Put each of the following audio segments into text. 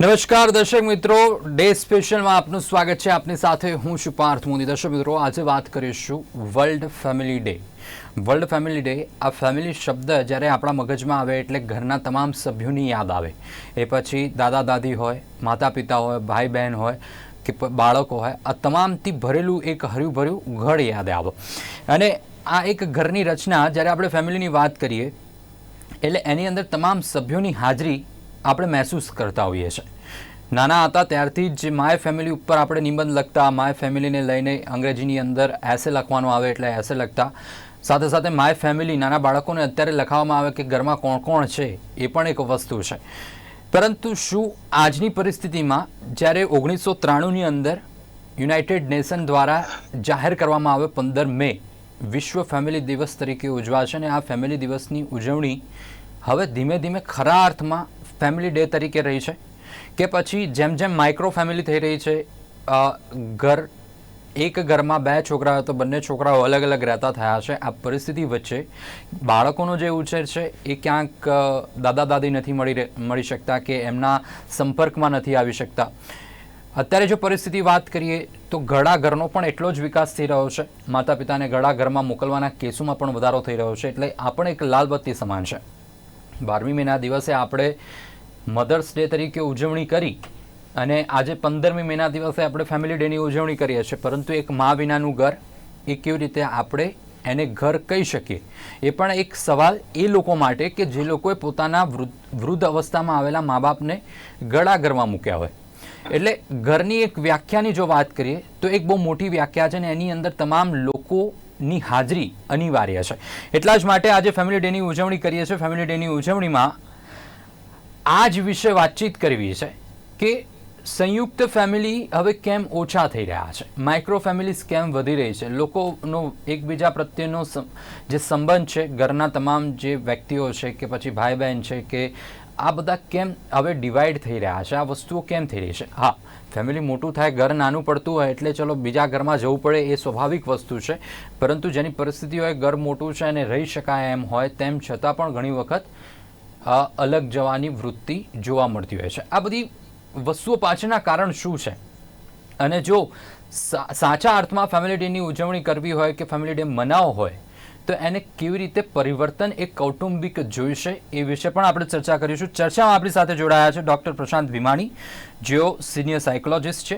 નમસ્કાર, દર્શક મિત્રો. ડે સ્પેશિયલમાં આપનું સ્વાગત છે. આપની સાથે હું છું પાર્થ મોદી દર્શક મિત્રો, આજે વાત કરીશું world family day. World family day, આ ફેમિલી શબ્દ જ્યારે આપણા મગજમાં આવે એટલે ઘરના તમામ સભ્યોની યાદ આવે. એ પછી દાદા દાદી હોય, માતા પિતા હોય, ભાઈ બહેન હોય કે બાળકો હોય, આ તમામથી ભરેલું એક હર્યું ભર્યું ઘર યાદ આવે. અને આ એક ઘરની રચના, જ્યારે આપણે ફેમિલીની વાત કરીએ, એટલે એની અંદર તમામ સભ્યોની હાજરી આપણે મહેસૂસ કરતા હોઈએ છીએ. નાના હતા ત્યારથી જ માય ફેમિલી ઉપર આપણે નિબંધ લખતા માય ફેમિલીને લઈને અંગ્રેજીની અંદર એસે લખવાનું આવે એટલે એસે લખતા. સાથે સાથે માય ફેમિલી નાના બાળકોને અત્યારે લખાવવામાં આવે કે ઘરમાં કોણ કોણ છે એ પણ એક વસ્તુ છે. પરંતુ શું આજની પરિસ્થિતિમાં જ્યારે ઓગણીસો ત્રાણુંની અંદર યુનાઇટેડ નેશન દ્વારા જાહેર કરવામાં આવે પંદર મે, વિશ્વ ફેમિલી દિવસ તરીકે ઉજવાશે અને આ ફેમિલી દિવસની ઉજવણી હવે ધીમે ધીમે ખરા અર્થમાં ફેમિલી ડે તરીકે રહી છે, કે પછી જેમ જેમ માઇક્રો ફેમિલી થઈ રહી છે ઘર, એક ઘરમાં બે છોકરા તો બંને છોકરાઓ અલગ અલગ રહેતા થયા છે, આ પરિસ્થિતિ વચ્ચે બાળકોનો જે ઉછેર છે, એ ક્યાંક દાદા દાદી નથી મળી મળી શકતા કે એમના સંપર્કમાં નથી આવી શકતા. અત્યારે જો પરિસ્થિતિ વાત કરીએ, તો ઘડા ઘરનો પણ એટલો જ વિકાસ થઈ રહ્યો છે, માતા પિતાને ઘડા ઘરમાં મોકલવાના કેસોમાં પણ વધારો થઈ રહ્યો છે, એટલે આ પણ એક લાલબત્તી સમાન છે. બારમી મેના દિવસે આપણે મધર્સ ડે તરીકે ઉજવણી કરી અને આજે પંદરમી મેના દિવસે આપણે ફેમિલી ડેની ઉજવણી કરીએ છીએ. પરંતુ એક મા વિનાનું ઘર, એ કેવી રીતે આપણે એને ઘર કહી શકીએ? એ પણ એક સવાલ એ લોકો માટે કે જે લોકોએ પોતાના વૃદ્ધ અવસ્થામાં આવેલા મા બાપને ગળા ઘરમાં મૂક્યા હોય. એટલે ઘરની એક વ્યાખ્યાની જો વાત કરીએ, તો એક બહુ મોટી વ્યાખ્યા છે અને એની અંદર તમામ લોકોની હાજરી અનિવાર્ય છે. એટલા જ માટે આજે ફેમિલી ડેની ઉજવણી કરીએ છીએ. ફેમિલી ડેની ઉજવણીમાં આ જ વિશે વાતચીત કરવી છે કે સંયુક્ત ફેમિલી હવે કેમ ઓછા થઈ રહ્યા છે? માઇક્રો ફેમિલીઝ કેમ વધી રહી છે? લોકોનો એકબીજા પ્રત્યેનો જે સંબંધ છે, ઘરના તમામ જે વ્યક્તિઓ છે કે પછી ભાઈ બહેન છે કે આ બધા કેમ હવે ડિવાઈડ થઈ રહ્યા છે? આ વસ્તુઓ કેમ થઈ રહી છે? હા ફેમિલી મોટું થાય, ઘર નાનું પડતું હોય એટલે ચલો બીજા ઘરમાં જવું પડે એ સ્વાભાવિક વસ્તુ છે. પરંતુ જેની પરિસ્થિતિ હોય, ઘર મોટું છે અને રહી શકાય એમ હોય, તેમ છતાં પણ ઘણી વખત અલગ જવાની વૃત્તિ જોવા મળતી હોય છે. આ બધી વસ્તુઓ પાછળના કારણ શું છે? અને જો સાચા અર્થમાં ફેમિલી ડેની ઉજવણી કરવી હોય કે ફેમિલી ડે મનાવવો હોય તો એને કેવી રીતે પરિવર્તન એક કૌટુંબિક જોઈશે એ વિશે પણ આપણે ચર્ચા કરીશું. ચર્ચામાં આપણી સાથે જોડાયા છે ડૉક્ટર પ્રશાંત વિમાણી જેઓ સિનિયર સાયકોલોજિસ્ટ છે.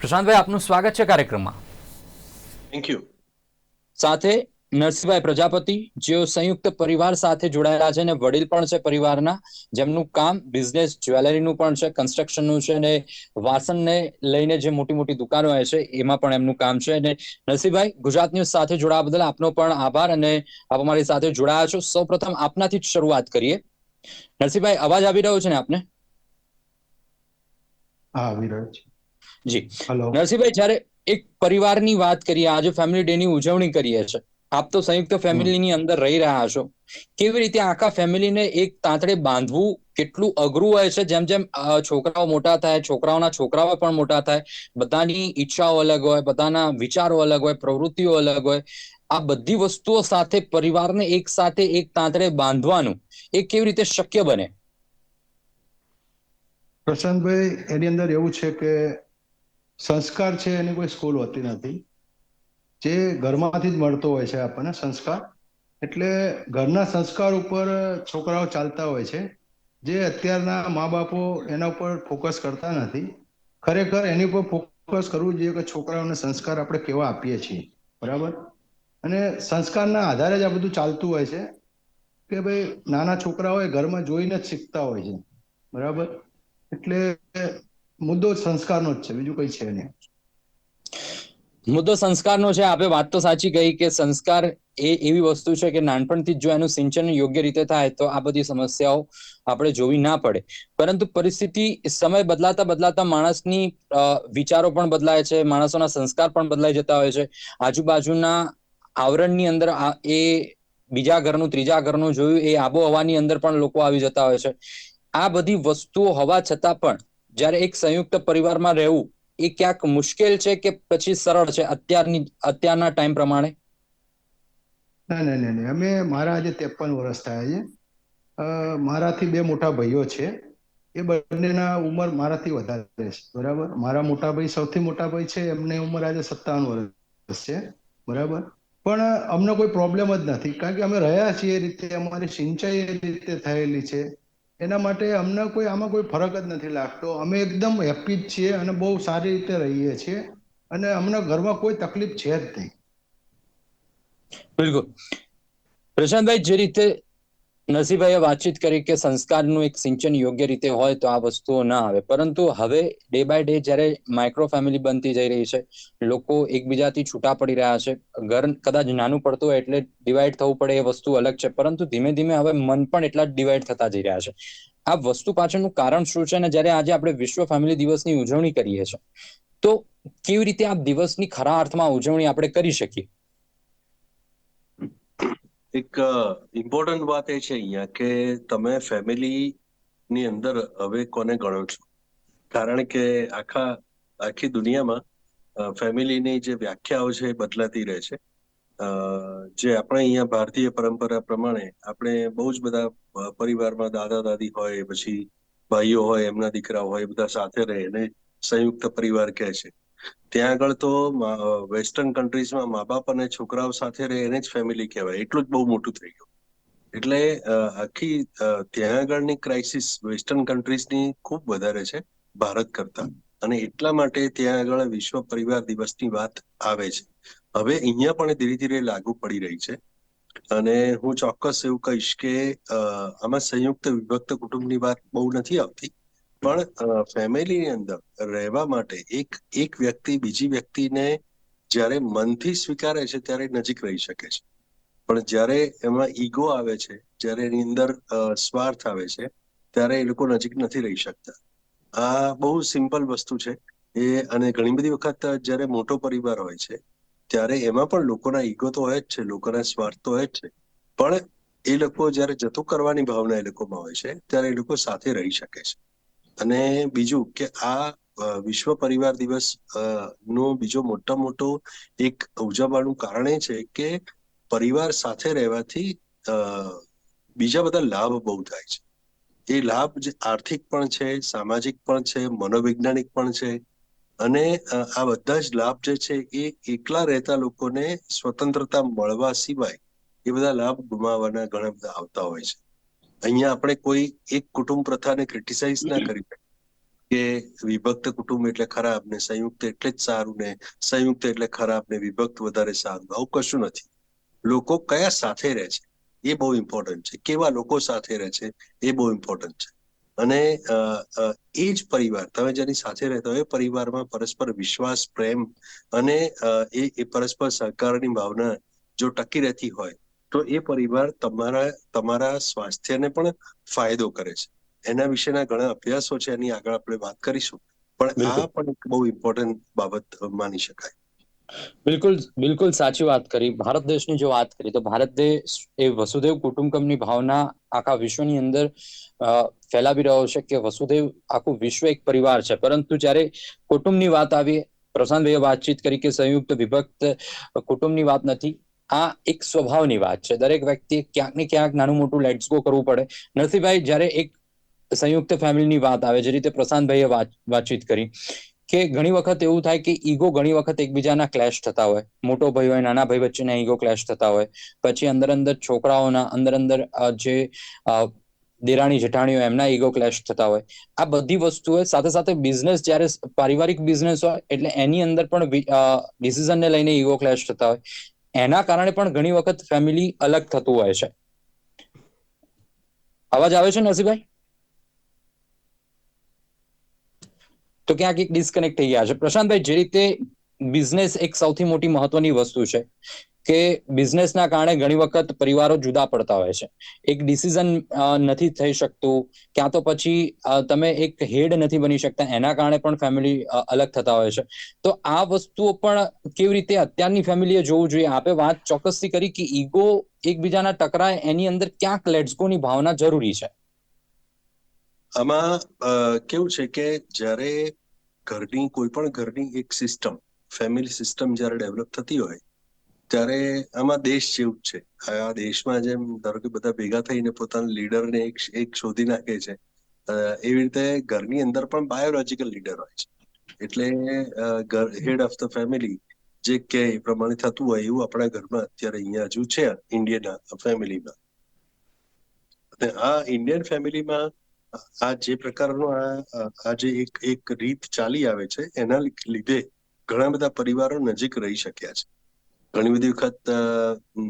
પ્રશાંતભાઈ, આપનું સ્વાગત છે કાર્યક્રમમાં. થેન્ક યુ સાથે નરસિંહભાઈ પ્રજાપતિ જેઓ સંયુક્ત પરિવાર સાથે જોડાયેલા છે અને વડીલ પણ છે પરિવારના જેમનું કામ બિઝનેસ જ્વેલરીનું પણ છે કન્સ્ટ્રક્શનનું છે અને વાસણને લઈને જે મોટી મોટી દુકાનો હોય છે એમાં પણ એમનું કામ છે. અને નરસિંહભાઈ ગુજરાત ન્યૂઝ સાથે જોડાવા બદલ આપનો પણ આભાર અને આપ અમારી સાથે જોડાયા છો. સૌપ્રથમ આપનાથી જ શરૂઆત કરીએ. નરસિંહભાઈ અવાજ આવી રહ્યો છે ને આપને? આવી રહ્યો છે. જી. હલો નરસિંહભાઈ જ્યારે એક પરિવારની વાત કરીએ આજે ફેમિલી ડે ની ઉજવણી કરીએ છીએ આપ તો સંયુક્ત ફેમિલીની અંદર રહી રહ્યા છો. કેવી રીતે આખા ફેમિલીને એક તાંતડે બાંધવું? કેટલું અઘરું હોય છે. જેમ જેમ છોકરાઓ મોટા થાય, છોકરાઓના છોકરાઓ પણ મોટા થાય, બધાની ઈચ્છાઓ અલગ હોય, બધાના વિચારો અલગ હોય, પ્રવૃત્તિઓ અલગ હોય. આ બધી વસ્તુઓ સાથે, પરિવારને એક સાથે એક તાંતડે બાંધવાનું, એ કેવી રીતે શક્ય બને? પ્રશાંતભાઈ, એની અંદર એવું છે કે સંસ્કાર છે એની કોઈ સ્કૂલ હોતી નથી. જે ઘરમાંથી જ મળતો હોય છે આપણને સંસ્કાર. એટલે ઘરના સંસ્કાર ઉપર છોકરાઓ ચાલતા હોય છે. જે અત્યારના મા બાપો એના ઉપર ફોકસ કરતા નથી. ખરેખર એની ઉપર ફોકસ કરવું જોઈએ કે છોકરાઓને સંસ્કાર આપણે કેવા આપીએ છીએ. બરાબર? અને સંસ્કારના આધારે જ આ બધું ચાલતું હોય છે. કે ભાઈ નાના છોકરાઓ ઘરમાં જોઈને જ શીખતા હોય છે. બરાબર? એટલે મુદ્દો સંસ્કારનો જ છે. બીજું કઈ છે નહીં. મુદ્દો સંસ્કારનો છે, આપે વાત તો સાચી કહી કે સંસ્કાર એ એવી વસ્તુ છે કે નાનપણથી જ જો એનું સિંચન યોગ્ય રીતે થાય તો આ બધી સમસ્યાઓ આપણે જોવી ના પડે. પરંતુ પરિસ્થિતિ સમય બદલાતા બદલાતા માણસની વિચારો પણ બદલાય છે, માણસોના સંસ્કાર પણ બદલાઈ જતા હોય છે. આજુબાજુના આવરણની અંદર એ બીજા ઘરનું, ત્રીજા ઘરનું જોયું, એ આબોહવાની અંદર પણ લોકો આવી જતા હોય છે. આ બધી વસ્તુઓ હોવા છતાં પણ જ્યારે એક સંયુક્ત પરિવારમાં રહેવું એ ક્યાંક મુશ્કેલ છે કે પછી સરળ છે અત્યારની, અત્યારના ટાઈમ પ્રમાણે? ના ના ના અમે, મારા આજે ત્રેપન વર્ષ થયા છે. મારાથી બે મોટા ભાઈઓ છે. એ બંનેના ઉંમર મારાથી વધારે છે. બરાબર? મારા મોટા ભાઈ સૌથી મોટા ભાઈ છે. એમને ઉંમર આજે સત્તાવન વર્ષ છે. બરાબર? પણ અમને કોઈ પ્રોબ્લેમ જ નથી. કારણ કે અમે રહ્યા છીએ એ રીતે. અમારી સિંચાઈ એ રીતે થયેલી છે. એના માટે અમને કોઈ, આમાં કોઈ ફરક જ નથી લાગતો. અમે એકદમ હેપી જ છીએ અને બહુ સારી રીતે રહીએ છીએ. અને અમને ઘરમાં કોઈ તકલીફ છે જ નહીં. બિલકુલ. પ્રશાંતભાઈ, જે રીતે નરસિંહભાઈએ વાતચીત કરી કે સંસ્કારનું એક સિંચન યોગ્ય રીતે હોય તો આ વસ્તુઓ ના આવે. પરંતુ હવે ડે બાય ડે જ્યારે માઇક્રો ફેમિલી બનતી જઈ રહી છે, લોકો એકબીજાથી છૂટા પડી રહ્યા છે, ઘર કદાચ નાનું પડતું હોય એટલે ડિવાઈડ થવું પડે એ વસ્તુ અલગ છે, પરંતુ ધીમે ધીમે હવે મન પણ એટલા ડિવાઈડ થતા જઈ રહ્યા છે. આ વસ્તુ પાછળનું કારણ શું છે અને જ્યારે આજે આપણે વિશ્વ ફેમિલી દિવસની ઉજવણી કરીએ છીએ, તો કેવી રીતે આ દિવસની ખરા અર્થમાં ઉજવણી આપણે કરી શકીએ? એક ઇમ્પોર્ટન્ટ વાત એ છે અહીંયા કે તમે ફેમિલી ની અંદર હવે કોને ગણો છો? કારણ કે આખા, આખી દુનિયામાં ફેમિલીની જે વ્યાખ્યાઓ છે એ બદલાતી રહે છે. જે આપણે અહીંયા ભારતીય પરંપરા પ્રમાણે આપણે બહુ જ બધા પરિવારમાં દાદા દાદી હોય, પછી ભાઈઓ હોય, એમના દીકરા હોય બધા સાથે રહે એને સંયુક્ત પરિવાર કહે છે. ત્યાં આગળ તો વેસ્ટર્ન કન્ટ્રીઝમાં મા બાપ અને છોકરાઓ સાથે રહે એને જ ફેમિલી કહેવાય. એટલું જ બહુ મોટું થઈ ગયું. એટલે આખી ત્યાં આગળની ક્રાઇસિસ વેસ્ટર્ન કન્ટ્રીઝની ખૂબ વધારે છે, ભારત કરતા. અને એટલા માટે ત્યાં આગળ વિશ્વ પરિવાર દિવસની વાત આવે છે. હવે અહીંયા પણ ધીરે ધીરે લાગુ પડી રહી છે. અને હું ચોક્કસ એવું કહીશ કે આમાં સંયુક્ત વિભક્ત કુટુંબની વાત બહુ નથી આવતી. પણ ફેમિલીની અંદર રહેવા માટે એક એક વ્યક્તિ બીજી વ્યક્તિને જ્યારે મનથી સ્વીકારે છે ત્યારે નજીક રહી શકે છે. પણ જ્યારે એમાં ઈગો આવે છે, જ્યારે એની અંદર સ્વાર્થ આવે છે, ત્યારે એ લોકો નજીક નથી રહી શકતા. આ બહુ સિમ્પલ વસ્તુ છે. એ, અને ઘણી બધી વખત જ્યારે મોટો પરિવાર હોય છે, ત્યારે એમાં પણ લોકોના ઈગો તો હોય જ છે, લોકોના સ્વાર્થ તો હોય જ છે. પણ એ લોકો જ્યારે જતું કરવાની ભાવના એ લોકોમાં હોય છે, ત્યારે એ લોકો સાથે રહી શકે છે. અને બીજું કે આ વિશ્વ પરિવાર દિવસ નો બીજો મોટા મોટો એક ઉજવવાનું કારણ એ છે કે પરિવાર સાથે રહેવાથી બીજા બધા લાભ બહુ થાય છે. એ લાભ જે આર્થિક પણ છે, સામાજિક પણ છે, મનોવૈજ્ઞાનિક પણ છે અને આ બધા જ લાભ જે છે એ એકલા રહેતા લોકોને સ્વતંત્રતા મળવા સિવાય એ બધા લાભ ગુમાવવાના ઘણા બધા આવતા હોય છે. અહીંયા આપણે કોઈ એક કુટુંબ પ્રથાને ક્રિટિસાઇઝ ના કરી કે વિભક્ત કુટુંબ એટલે ખરાબ ને સંયુક્ત એટલે જ સારું ને સંયુક્ત એટલે ખરાબ ને વિભક્ત વધારે સારું આવું કશું નથી. લોકો કયા સાથે રહે છે? એ બહુ ઇમ્પોર્ટન્ટ છે. કેવા લોકો સાથે રહે છે? એ બહુ ઇમ્પોર્ટન્ટ છે. અને એ જ પરિવાર, તમે જેની સાથે રહેતા હોય એ પરિવારમાં પરસ્પર વિશ્વાસ, પ્રેમ અને એ પરસ્પર સહકારની ભાવના જો ટકી રહેતી હોય તો એ પરિવાર તમારા તમારા સ્વાસ્થ્યને પણ ફાયદો કરે છે. એના વિશેના ઘણા અભ્યાસો છે એની આગળ આપણે વાત કરીશું. પણ આ પણ એક બહુ ઇમ્પોર્ટન્ટ બાબત માની શકાય. બિલકુલ બિલકુલ સાચી વાત કરી. ભારત દેશની જો વાત કરીએ તો ભારત દેશ એ વસુદેવ કુટુંબકમની ભાવના આખા વિશ્વની અંદર ફેલાવી રહ્યો છે કે વસુદેવ આખું વિશ્વ એક પરિવાર છે. પરંતુ જ્યારે કુટુંબની વાત આવી પ્રશાંતભાઈએ વાતચીત કરી કે સંયુક્ત વિભક્ત કુટુંબની વાત નથી આ એક સ્વભાવની વાત છે. દરેક વ્યક્તિએ ક્યાંક ને ક્યાંક નાનું મોટું લેટ્સ ગો કરવું પડે. નરસિંહભાઈ, જ્યારે એક સંયુક્ત ફેમિલીની વાત આવે, જે રીતે પ્રશાંતભાઈએ વાત, વાતચીત કરી, કે ઘણી વખત એવું થાય કે ઈગો ઘણી વખત એકબીજાના ક્લેશ થતા હોય. મોટો ભાઈ હોય, નાના ભાઈ વચ્ચેના ઈગો ક્લેશ થતા હોય. પછી અંદર અંદર છોકરાઓના, અંદર અંદર જે દેરાણી, જેઠાણીઓ, એમના ઈગો ક્લેશ થતા હોય. આ બધી વસ્તુઓ સાથે સાથે બિઝનેસ જ્યારે પારિવારિક બિઝનેસ હોય, એટલે એની અંદર પણ ડિસિઝનને લઈને ઈગો ક્લેશ થતા હોય. એના કારણે પણ ઘણી વખત ફેમિલી અલગ થતું હોય છે. અવાજ આવે છે નસીભાઈ તો ક્યાંક એક ડિસ્કનેક્ટ થઈ ગયા છે. પ્રશાંતભાઈ, જે રીતે બિઝનેસ એક સૌથી મોટી મહત્વની વસ્તુ છે. કે બિઝનેસના કારણે ઘણી વખત પરિવારો જુદા પડતા હોય છે. એક ડિસિઝન નથી થઈ શકતું. ક્યાં તો પછી તમે એક હેડ નથી બની શકતા. એના કારણે પણ ફેમિલી અલગ થતા હોય છે. તો આ વસ્તુઓ પણ કેવી રીતે અત્યારની ફેમિલીએ જોવું જોઈએ? આપે વાત ચોક્કસથી કરી કે ઈગો એકબીજાના ટકરાય, એની અંદર ક્યાંક લેટ્સ ભાવના જરૂરી છે. આમાં કેવું છે કે જ્યારે ઘરની, કોઈ પણ ઘરની એક સિસ્ટમ ફેમિલી સિસ્ટમ જ્યારે ડેવલપ થતી હોય ત્યારે આમાં દેશ જેવું છે. આ દેશમાં જેમ ધારો કે બધા ભેગા થઈને પોતાના લીડરને એક એક શોધી નાખે છે એવી રીતે ઘરની અંદર પણ બાયોલોજીકલ લીડર હોય છે. એટલે હેડ ઓફ ધ ફેમિલી જે કે એ પ્રમાણે થતું હોય એવું આપણા ઘરમાં અત્યારે અહીંયા હજુ છે, ઇન્ડિયન ફેમિલીમાં. અને આ ઇન્ડિયન ફેમિલીમાં આ જે પ્રકારનો આ જે એક એક રીત ચાલી આવે છે, એના લીધે ઘણા બધા પરિવારો નજીક રહી શક્યા છે. ઘણી બધી વખત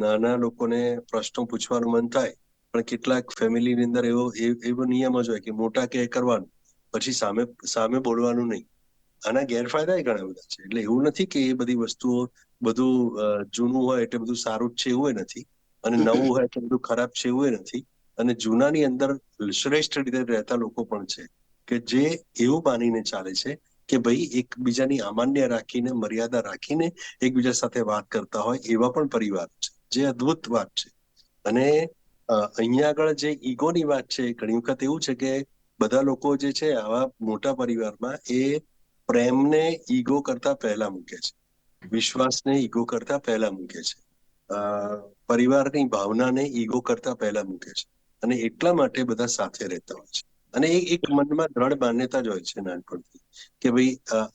નાના લોકોને પ્રશ્નો પૂછવાનું મન થાય, પણ કેટલાક ફેમિલીની અંદર એવો એવો નિયમ જ હોય કે મોટા કે કરવાનું, પછી સામે સામે બોલવાનું નહીં. આના ગેરફાયદા ઘણા બધા છે. એટલે એવું નથી કે એ બધી વસ્તુઓ બધું જૂનું હોય એટલે બધું સારું જ છે એવું નથી. અને નવું હોય એટલે બધું ખરાબ છે એવું નથી. અને જૂનાની અંદર શ્રેષ્ઠ રીતે રહેતા લોકો પણ છે કે જે એવું માનીને ચાલે છે કે ભાઈ એકબીજાની અમાન્ય રાખીને, મર્યાદા રાખીને એકબીજા સાથે વાત કરતા હોય એવા પણ પરિવાર છે. જે અદ્ભુત વાત છે. અને અહીંયા આગળ જે ઈગોની વાત છે, ઘણી વખત એવું છે કે બધા લોકો જે છે આવા મોટા પરિવારમાં એ પ્રેમને ઈગો કરતા પહેલા મૂકે છે. વિશ્વાસને ઈગો કરતા પહેલા મૂકે છે. પરિવારની ભાવનાને ઈગો કરતા પહેલા મૂકે છે. અને એટલા માટે બધા સાથે રહેતા હોય છે. અને એ એક મનમાં દ્રઢ માન્યતા જ હોય છે નાનપણથી કે ભાઈ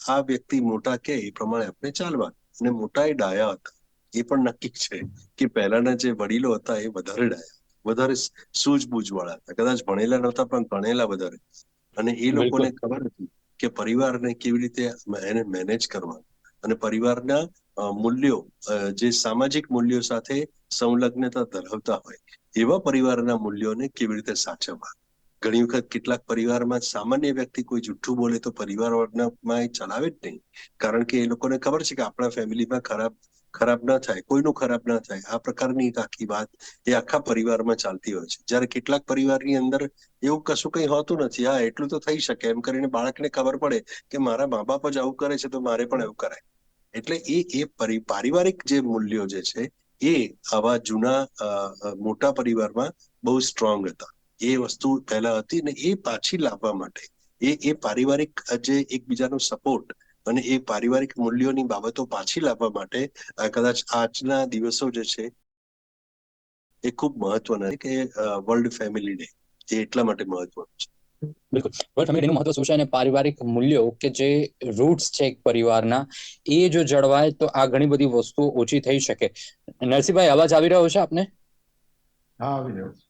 આ વ્યક્તિ મોટા કે એ પ્રમાણે આપણે ચાલવા અને મોટા એ ડાયા હતા. એ પણ નક્કી છે કે પહેલાના જે વડીલો હતા એ વધારે ડાયા. વધારે સૂઝબૂઝ વાળા હતા. કદાચ ભણેલા નહોતા પણ ભણેલા વધારે. અને એ લોકોને ખબર હતી કે પરિવારને કેવી રીતે એને મેનેજ કરવાનું. અને પરિવારના મૂલ્યો જે સામાજિક મૂલ્યો સાથે સંલગ્નતા ધરાવતા હોય એવા પરિવારના મૂલ્યોને કેવી રીતે સાચવવા. ઘણી વખત કેટલાક પરિવારમાં સામાન્ય વ્યક્તિ કોઈ જુઠ્ઠું બોલે તો પરિવારમાં એ ચલાવે જ નહીં. કારણ કે એ લોકોને ખબર છે કે આપણા ફેમિલીમાં ખરાબ ખરાબ ના થાય, કોઈનું ખરાબ ના થાય. આ પ્રકારની આખી વાત એ આખા પરિવારમાં ચાલતી હોય છે. જ્યારે કેટલાક પરિવારની અંદર એવું કશું કંઈ હોતું નથી. હા, એટલું તો થઈ શકે. એમ કરીને બાળકને ખબર પડે કે મારા મા બાપ જ આવું કરે છે તો મારે પણ એવું કરાય. એટલે એ એ પારિવારિક જે મૂલ્યો જે છે એ આવા જૂના મોટા પરિવારમાં બહુ સ્ટ્રોંગ હતા. એ વસ્તુ પહેલા હતી ને એ પાછી લાવવા માટે. એ એ પારિવારિક જે એકબીજાનો સપોર્ટ અને એ પારિવારિક મૂલ્યોની બાબતો પાછી લાવવા માટે કદાચ આજના દિવસો જે છે એ ખૂબ મહત્વના છે કે વર્લ્ડ ફેમિલી ડે એ એટલા માટે મહત્વનું છે. બિલકુલ. વર્લ્ડ ફેમિલીનું મહત્વ શું છે અને પારિવારિક મૂલ્યો કે જે રૂટ્સ છે એક પરિવારના એ જો જળવાય તો આ ઘણી બધી વસ્તુઓ ઓછી થઈ શકે. નરસિંહભાઈ અવાજ આવી રહ્યો છે આપને? હા આવી રહ્યો છે.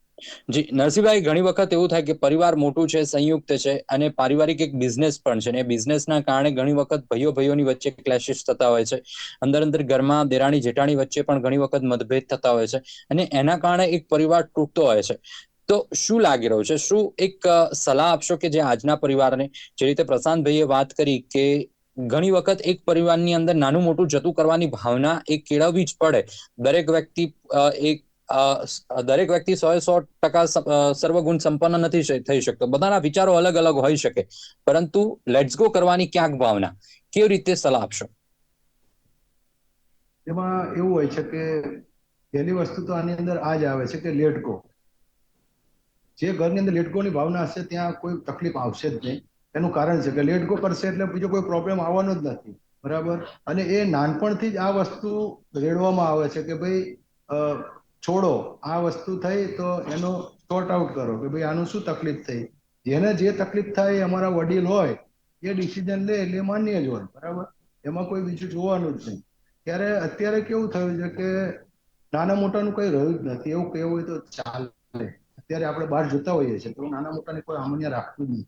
જી, નરસિંહભાઈ, ઘણી વખત એવું થાય કે પરિવાર મોટું છે, સંયુક્ત છે અને પારિવારિક એક બિઝનેસ પણ છે ને એ બિઝનેસના કારણે ઘણી વખત ભાઈઓ ભાઈઓની વચ્ચે ક્લેશિસ થતા હોય છે. અંદર અંદર ઘરમાં દેરાણી, જેઠાણી વચ્ચે પણ ઘણી વખત મતભેદ થતા હોય છે અને એના કારણે એક પરિવાર તૂટતો હોય છે. તો શું લાગી રહ્યું છે? શું એક સલાહ આપશો કે જે આજના પરિવારને? જે રીતે પ્રશાંતભાઈએ વાત કરી કે ઘણી વખત એક પરિવારની અંદર નાનું મોટું જતું કરવાની ભાવના એ કેળવવી જ પડે. દરેક વ્યક્તિ એક દરેક વ્યક્તિ સો સો ટકા સર્વગુણ સંપન્ન નથી થઈ શકતો. બધાના વિચારો અલગ અલગ હોઈ શકે. પરંતુ લેટ્સ ગો કરવાની ક્યાંક ભાવના. કેવી રીતે સલાહ આપશો? એમાં એવું હોય છે કે પહેલી વસ્તુ તો આની અંદર આ જ આવે છે કે લેટ જે ઘરની અંદર લેટ ગોની ભાવના હશે ત્યાં કોઈ તકલીફ આવશે જ નહીં. એનું કારણ છે કે લેટ કરશે એટલે બીજો કોઈ પ્રોબ્લેમ આવવાનો જ નથી. બરાબર? અને એ નાનપણથી જ આ વસ્તુ રેડવામાં આવે છે કે ભાઈ છોડો, આ વસ્તુ થઈ તો એનો સોર્ટ આઉટ કરો કે ભાઈ આનું શું તકલીફ થઈ? જેને જે તકલીફ થાય અમારા વડીલ હોય, એ ડિસિઝન લે એટલે માન્ય જ હોય, બરાબર? એમાં કોઈ બીજું જોવાનું જ નહીં. ત્યારે અત્યારે કેવું થયું છે કે નાના મોટાનું કઈ રહ્યું જ નથી. એવું કહેવું હોય તો ચાલે. અત્યારે આપણે બહાર જોતા હોઈએ છીએ તો નાના મોટાને કોઈ સામાન્ય રાખતું જ નથી.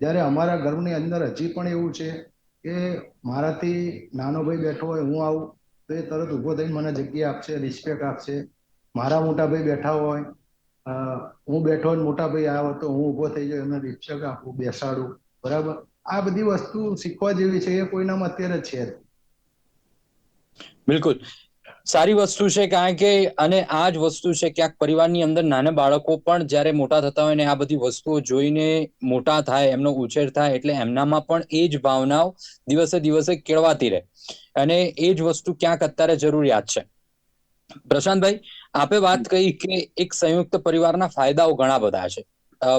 જ્યારે અમારા ઘરની અંદર હજી પણ એવું છે કે મારાથી નાનો ભાઈ બેઠો હોય, હું આવું, તો એ તરત ઊભો થઈને મને જગ્યા આપશે રિસ્પેક્ટ આપશે. મારા મોટા ભાઈ બેઠા હોય હું બેઠો ને મોટા ભાઈ આવ્યો તો હું ઊભો થઈ જાઉં, એમને રિક્ષક આપું બેસાડું, બરાબર? આ બધી વસ્તુ શીખવા જેવી છે, એ કોઈનામાં અત્યારે છે બિલકુલ. સારી વસ્તુ છે કારણ કે, અને આ જ વસ્તુ છે ક્યાંક પરિવારની અંદર નાના બાળકો પણ જ્યારે મોટા થતા હોય ને આ બધી વસ્તુઓ જોઈને મોટા થાય, એમનો ઉછેર થાય, એટલે એમનામાં પણ એ જ ભાવનાઓ દિવસે દિવસે કેળવાતી રહે. અને એ જ વસ્તુ ક્યાંક અત્યારે જરૂરિયાત છે. પ્રશાંતભાઈ આપે વાત કહી કે એક સંયુક્ત પરિવારના ફાયદાઓ ઘણા બધા છે.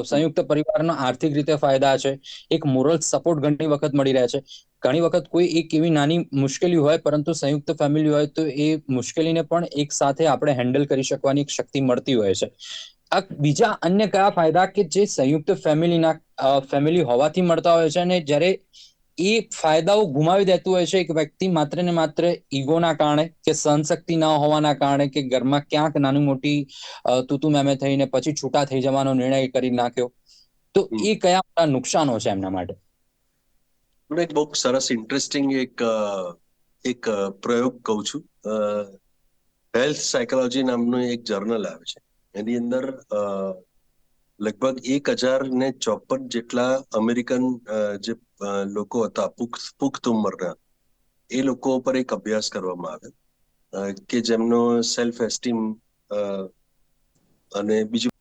સંયુક્ત પરિવારના આર્થિક રીતે ફાયદા છે. એક મોરલ સપોર્ટ ઘણી વખત મળી રહે છે. ઘણી વખત કોઈ એક એવી નાની મુશ્કેલી હોય, પરંતુ સંયુક્ત ફેમિલી હોય તો એ મુશ્કેલીને પણ એક સાથે આપણે હેન્ડલ કરી શકવાની એક શક્તિ મળતી હોય છે. આ બીજા અન્ય કયા ફાયદા કે જે સંયુક્ત ફેમિલીના ફેમિલી હોવાથી મળતા હોય છે અને જ્યારે એ ફાયદાઓ ગુમાવી દેતું હોય છે એક વ્યક્તિ માત્ર ને માત્ર ઈગોના કારણે કે સહનશક્તિ ના હોવાના કારણે કે ઘરમાં ક્યાંક નાની મોટી તૂતુ મેમે થઈને પછી છૂટા થઈ જવાનો નિર્ણય કરી નાખ્યો. તો એ કયા મોટા નુકસાનો છે એમના માટે? એક બહુ સરસ ઇન્ટરેસ્ટિંગ એક એક પ્રયોગ કહું છું. હેલ્થ સાયકોલોજી નામનું એક જર્નલ આવે છે. એની અંદર લગભગ એક હજાર ને ચોપન જેટલા અમેરિકન જે લોકો હતા. પુખ્ત ઉંમરના. એ લોકો પર એક અભ્યાસ કરવામાં આવે કે જેમનો સેલ્ફ એસ્ટીમ અને બીજું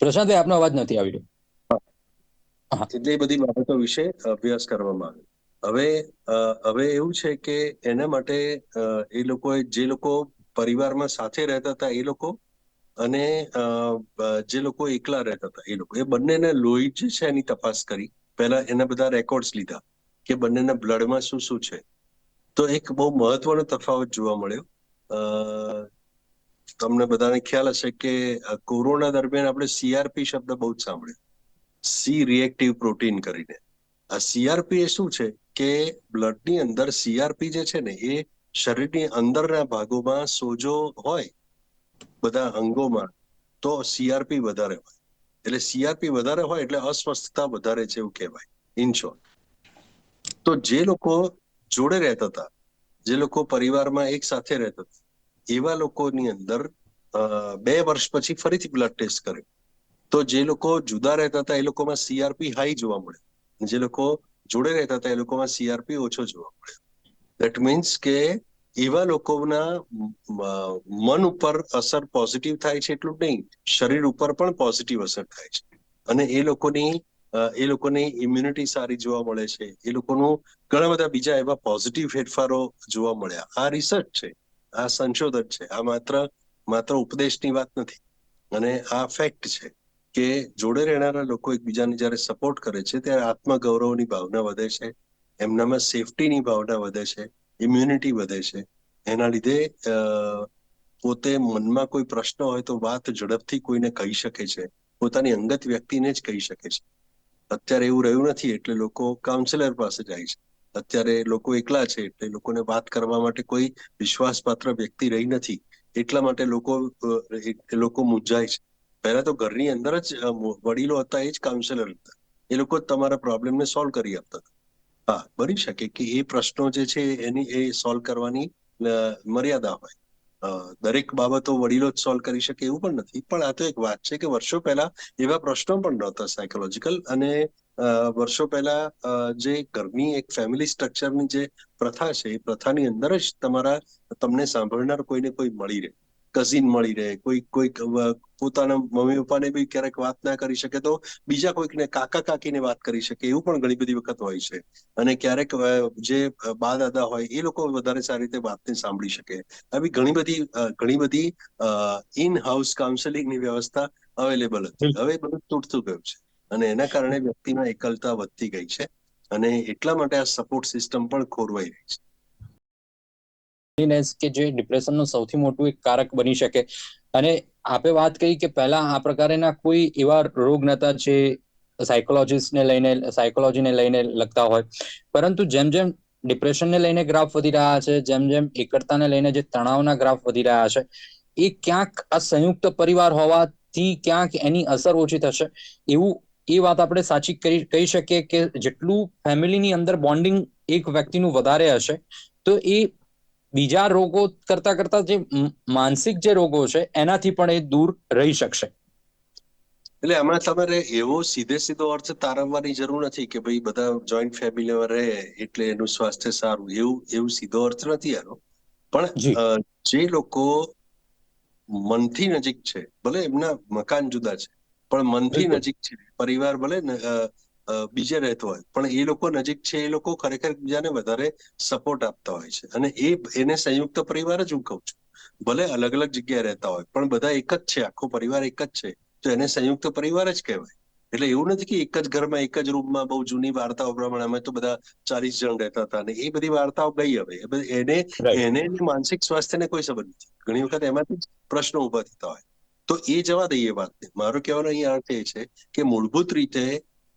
પ્રશાંત આપનો અવાજ નથી આવી રહ્યો. એટલે એ બધી બાબતો વિશે અભ્યાસ કરવામાં આવે હવે હવે એવું છે કે એના માટે એ લોકોએ જે લોકો પરિવારમાં સાથે રહેતા હતા એ લોકો અને જે લોકો એકલા રહેતા હતા એ લોકો. એ બંનેને લોહી જે છે એની તપાસ કરી. પહેલા એના બધા રેકોર્ડ્સ લીધા કે બંનેના બ્લડમાં શું શું છે. તો એક બહુ મહત્વનો તફાવત જોવા મળ્યો. તમને બધાને ખ્યાલ હશે કે કોરોના દરમિયાન આપણે સીઆરપી શબ્દ બહુ જ સાંભળ્યો. સી રિએક્ટિવ પ્રોટીન કરીને. આ સીઆરપી એ શું છે કે બ્લડની અંદર સીઆરપી જે છે ને એ શરીરની અંદરના ભાગોમાં સોજો હોય, બધા અંગોમાં, તો સીઆરપી વધારે હોય. એટલે સીઆરપી વધારે હોય એટલે અસ્વસ્થતા વધારે છે એવું કહેવાય ઇન તો જે લોકો જોડે રહેતા હતા, જે લોકો પરિવારમાં એક સાથે રહેતા હતા, એવા લોકોની અંદર બે વર્ષ પછી ફરીથી બ્લડ ટેસ્ટ કર્યો તો જે લોકો જુદા રહેતા હતા એ લોકોમાં સીઆરપી હાઈ જોવા મળ્યો જે લોકો જોડે રહેતા હતા એ લોકોમાં સીઆરપી ઓછો જોવા મળ્યો દેટ મીન્સ કે એવા લોકોના મન ઉપર અસર પોઝિટિવ થાય છે એટલું નહીં, શરીર ઉપર પણ પોઝિટિવ અસર થાય છે. અને એ લોકોની એ લોકોની ઇમ્યુનિટી સારી જોવા મળે છે. એ લોકોનું ઘણા બધા બીજા એવા પોઝિટિવ ફેરફારો જોવા મળ્યા. આ રિસર્ચ છે, આ સંશોધન છે, આ માત્ર માત્ર ઉપદેશની વાત નથી. અને આ ફેક્ટ છે કે જોડે રહેનારા લોકો એકબીજાને જ્યારે સપોર્ટ કરે છે, ત્યારે આત્મગૌરવની ભાવના વધે છે, એમનામાં સેફટીની ભાવના વધે છે. ઇમ્યુનિટી વધે છે. એના લીધે પોતે મનમાં કોઈ પ્રશ્ન હોય તો વાત ઝડપથી કોઈને કહી શકે છે. પોતાની અંગત વ્યક્તિને જ કહી શકે છે. અત્યારે એવું રહ્યું નથી એટલે લોકો કાઉન્સિલર પાસે જાય છે. અત્યારે લોકો એકલા છે એટલે લોકોને વાત કરવા માટે કોઈ વિશ્વાસપાત્ર વ્યક્તિ રહી નથી. એટલા માટે લોકો લોકો મૂંઝાય છે. પહેલા તો ઘરની અંદર જ વડીલો હતા એ જ કાઉન્સિલર હતા. એ લોકો જ તમારા પ્રોબ્લેમને સોલ્વ કરી આપતા હતા. હા, બની શકે કે એ પ્રશ્નો જે છે એની એ સોલ્વ કરવાની મર્યાદા હોય. દરેક બાબતો વડીલો જ સોલ્વ કરી શકે એવું પણ નથી. પણ આ તો એક વાત છે કે વર્ષો પહેલા એવા પ્રશ્નો પણ નહોતા સાયકોલોજીકલ અને વર્ષો પહેલા જે ઘરની એક ફેમિલી સ્ટ્રક્ચરની જે પ્રથા છે એ પ્રથાની અંદર જ તમારા, તમને સાંભળનાર કોઈને કોઈ મળી રહે. કઝિન મળી રહે કોઈ કોઈક પોતાના મમ્મી પપ્પાને બી ક્યારેક વાત ના કરી શકે તો બીજા કોઈકને કાકા કાકીને વાત કરી શકે એવું પણ ઘણી બધી વખત હોય છે. અને ક્યારેક જે બા દાદા હોય એ લોકો વધારે સારી રીતે વાતને સાંભળી શકે. આવી ઘણી બધી ઘણી બધી ઇન હાઉસ કાઉન્સેલિંગની વ્યવસ્થા અવેલેબલ હતી. હવે બધું તૂટતું ગયું છે. અને એના કારણે વ્યક્તિમાં એકલતા વધતી ગઈ છે. અને એટલા માટે આ સપોર્ટ સિસ્ટમ પણ ખોરવાઈ રહી છે. Loneliness કે જે ડિપ્રેશનનું સૌથી મોટું એક કારક બની શકે. અને આપે વાત કરી કે પહેલા આ પ્રકારના કોઈ એવા રોગ નતા જે સાયકોલોજીસ્ટને લઈને સાયકોલોજીને લઈને લગતા હોય. પરંતુ જેમ જેમ ડિપ્રેશનને લઈને ગ્રાફ વધી રહ્યા છે, જેમ જેમ એકરતાને લઈને જે તણાવના ગ્રાફ વધી રહ્યા છે, એ ક્યાંક આ સંયુક્ત પરિવાર હોવાથી ક્યાંક એની અસર ઓછી થશે. એવું એ વાત આપણે સાચી કહી શકીએ કે જેટલું ફેમિલીની અંદર બોન્ડિંગ એક વ્યક્તિનું વધારે હશે, તો એ બીજા રોગો કરતા કરતા જે માનસિક જે રોગો છે એનાથી પણ એ દૂર રહી શકશે. એટલે આમાં તમારે એવો સીધે સીધો અર્થ તારવવાની જરૂર નથી કે ભાઈ બધા જોઈન્ટ ફેમિલીમાં રહે એટલે એનું સ્વાસ્થ્ય સારું એવું એવું સીધો અર્થ નથી આનો. પણ જે. લોકો મનથી નજીક છે ભલે એમના મકાન જુદા છે પણ મનથી નજીક છે પરિવાર ભલે ને બીજે રહેતો હોય. પણ એ લોકો નજીક છે એ લોકો ખરેખર બીજાને વધારે સપોર્ટ આપતા હોય છે. અને એ એને સંયુક્ત પરિવાર જ હું કહું છું. ભલે અલગ અલગ જગ્યાએ રહેતા હોય પણ બધા એક જ છે આખો પરિવાર એક જ છે. તો એને સંયુક્ત પરિવાર જ કહેવાય. એટલે એવું નથી કે એક જ ઘરમાં એક જ રૂમમાં બહુ જૂની વાર્તાઓ પ્રમાણે અમે તો બધા ચાલીસ જણ રહેતા હતા અને એ બધી વાર્તાઓ ગઈ હવે. એને એને એની માનસિક સ્વાસ્થ્યને કોઈ સંબંધ નથી. ઘણી વખત એમાંથી જ પ્રશ્નો ઊભા થતા હોય. તો એ જવા દઈએ વાતને. મારો કહેવાનો અહીંયા અર્થ એ છે કે મૂળભૂત રીતે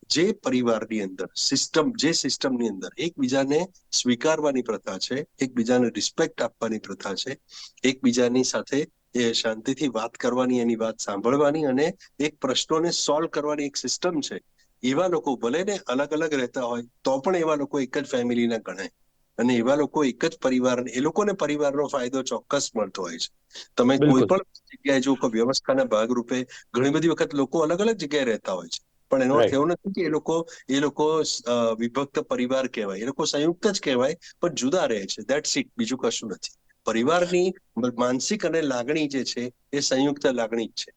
જે પરિવારની અંદર સિસ્ટમ જે સિસ્ટમની અંદર એકબીજાને સ્વીકારવાની પ્રથા છે એકબીજાને રિસ્પેક્ટ આપવાની પ્રથા છે એકબીજાની સાથે એ શાંતિથી વાત કરવાની એની વાત સાંભળવાની અને એક પ્રશ્નોને સોલ્વ કરવાની એક સિસ્ટમ છે. એવા લોકો ભલે ને અલગ અલગ રહેતા હોય તો પણ એવા લોકો એક જ ફેમિલીના ગણાય અને એવા લોકો એક જ પરિવાર એ લોકોને પરિવારનો ફાયદો ચોક્કસ મળતો હોય છે. તમે કોઈ પણ જગ્યાએ જો વ્યવસ્થાના ભાગરૂપે ઘણી બધી વખત લોકો અલગ અલગ જગ્યાએ રહેતા હોય છે. પણ એનો અર્થ એવો નથી કે એ લોકો એ લોકો વિભક્ત પરિવાર કહેવાય એ લોકો સંયુક્ત જ કહેવાય પણ જુદા રહે છે. દેટ્સ ઇટ બીજું કશું નથી. પરિવારની માનસિક અને લાગણી જે છે એ સંયુક્ત લાગણી જ છે.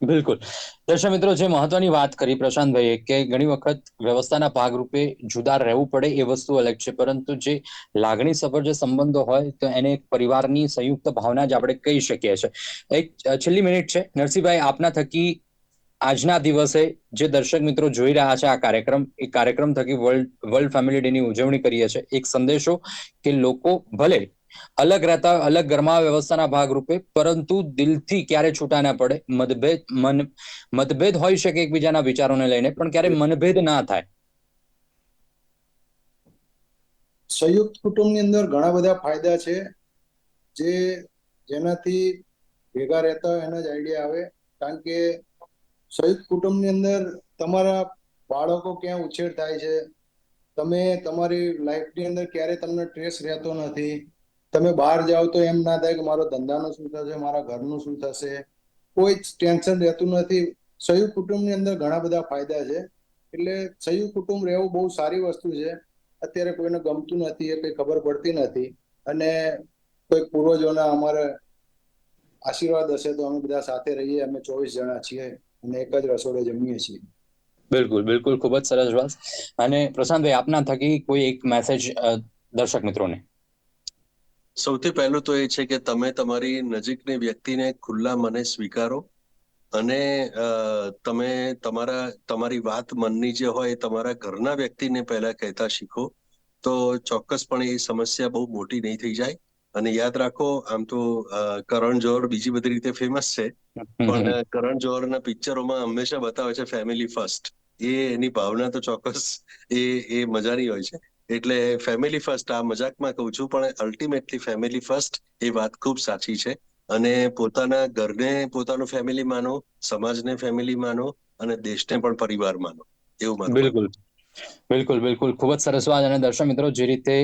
બિલકુલ. દર્શક મિત્રો જે મહત્વની વાત કરી પ્રશાંતભાઈએ કે ઘણી વખત વ્યવસ્થાના ભાગરૂપે જુદા રહેવું પડે એ વસ્તુ અલગ છે પરંતુ જે લાગણી સફર જે સંબંધો હોય તો એને એક પરિવારની સંયુક્ત ભાવના જ આપણે કહી શકીએ છીએ. એક છેલ્લી મિનિટ છે. નરસિંહભાઈ આપના થકી આજના દિવસે જે દર્શક મિત્રો જોઈ રહ્યા છે આ કાર્યક્રમ, એ કાર્યક્રમ થકી વર્લ્ડ વર્લ્ડ ફેમિલી ડે ની ઉજવણી કરીએ છીએ. એક સંદેશો કે લોકો ભલે અલગ રહેતા, અલગ ઘરમાં વ્યવસ્થાના ભાગરૂપે પરંતુ દિલથી ક્યારે છૂટા ના પડે, મતભેદ, મન, મતભેદ હોઈ શકે એકબીજાના વિચારોને લઈને, પણ ક્યારે મનભેદ ના થાય. સંયુક્ત કુટુંબની અંદર ઘણા બધા ફાયદા છે, જે જેનાથી ભેગા રહેતા એના જ આઈડિયા આવે. કારણ કે સંયુક્ત કુટુંબની અંદર તમારા બાળકો ક્યાં ઉછેર થાય છે? તમે તમારી લાઈફની અંદર ક્યારે તમને સ્ટ્રેસ રહેતો નથી? તમે બહાર જાઓ તો એમ ના થાય કે મારો ધંધાનું શું થશે, મારા ઘરનું શું થશે? કોઈ જ ટેન્શન રહેતું નથી. સંયુક્ત કુટુંબની અંદર ઘણા બધા ફાયદા છે. એટલે સંયુક્ત કુટુંબ રહેવું બહુ સારી વસ્તુ છે. અત્યારે કોઈને ગમતું નથી, એ કઈ ખબર પડતી નથી. અને કોઈ પૂર્વજોના અમારે આશીર્વાદ હશે તો અમે બધા સાથે રહીએ, અમે ચોવીસ જણા છીએ. અને એક જ રસોડે જમીએ છીએ. બિલકુલ બિલકુલ. ખૂબ જ સરસ વાત. અને પ્રશાંતભાઈ આપના થકી કોઈ એક મેસેજ દર્શક મિત્રોને? સૌથી પહેલું તો એ છે કે તમે તમારી નજીકની વ્યક્તિને ખુલ્લા મને સ્વીકારો અને અ, તમે તમારા તમારી વાત મનની જે હોય એ તમારા ઘરના વ્યક્તિને પહેલા કહેતા શીખો. તો ચોક્કસપણે એ સમસ્યા બહુ મોટી નહીં થઈ જાય. અને યાદ રાખો આમ તો કરણ જોહર બીજી બધી રીતે ફેમસ છે. પણ કરણ જોહરના પિક્ચરોમાં હંમેશા બતાવે છે ફેમિલી ફર્સ્ટ એ એની ભાવના તો ચોક્કસ એ એ મજાની હોય છે. એટલે ફેમિલી ફર્સ્ટ આ મજાકમાં કહું છું પણ અલ્ટિમેટલી ફેમિલી ફર્સ્ટ એ વાત ખૂબ સાચી છે. અને પોતાના ઘરને પોતાનું ફેમિલી માનો સમાજને ફેમિલી માનો અને દેશને પણ પરિવાર માનો. એવું બિલકુલ. બિલકુલ બિલકુલ. ખૂબ જ સરસ વાત. અને દર્શક મિત્રો જે રીતે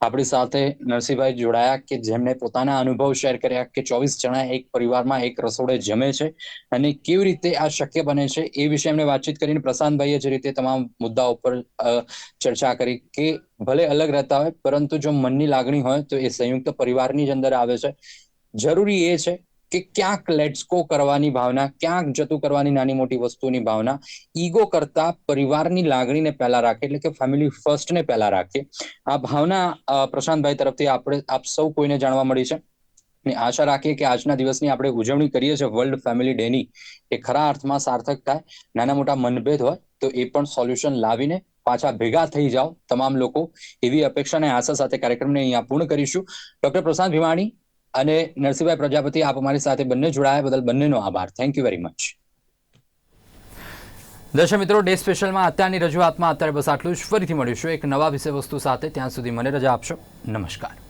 આપણી સાથે નરસિંહભાઈ જોડાયા કે જેમણે પોતાના અનુભવ શેર કર્યા કે ચોવીસ જણા એક પરિવારમાં એક રસોડે જમે છે અને કેવી રીતે આ શક્ય બને છે એ વિશે એમણે વાતચીત કરીને પ્રશાંતભાઈએ જે રીતે તમામ મુદ્દાઓ ઉપર અ, ચર્ચા કરી કે ભલે અલગ રહેતા હોય પરંતુ જો મનની લાગણી હોય તો એ સંયુક્ત પરિવારની જ અંદર આવે છે. જરૂરી એ છે કે ક્યાંક લેટ્સકો કરવાની ભાવના, ક્યાંક જતું કરવાની નાની મોટી વસ્તુની ભાવના. ઈગો કરતા પરિવારની લાગણીને પહેલા રાખે, એટલે કે ફેમિલી ફર્સ્ટને પહેલા રાખે. આ ભાવના પ્રશાંતભાઈ તરફથી આપણે, આપ સૌ કોઈને જાણવા મળી છે. ને આશા રાખીએ કે આજના દિવસની આપણે ઉજવણી કરીએ છીએ વર્લ્ડ ફેમિલી ડેની એ ખરા અર્થમાં સાર્થક થાય. નાના મોટા મનભેદ હોય, તો એ પણ સોલ્યુશન લાવીને પાછા ભેગા થઈ જાઓ તમામ લોકો. એવી અપેક્ષા અને આશા સાથે કાર્યક્રમને અહીંયા પૂર્ણ કરીશું. ડોક્ટર પ્રશાંત ભીમાણી અને નરસિંહભાઈ પ્રજાપતિ, આપ અમારી સાથે બંને જોડાયા બદલ બંનેનો આભાર. થેન્ક યુ વેરી મચ દર્શક મિત્રો, ડે સ્પેશિયલમાં અત્યારની રજૂઆતમાં અત્યારે બસ આટલું જ. ફરીથી મળીશું એક નવા વિષય વસ્તુ સાથે. ત્યાં સુધી મને રજા આપશો. નમસ્કાર.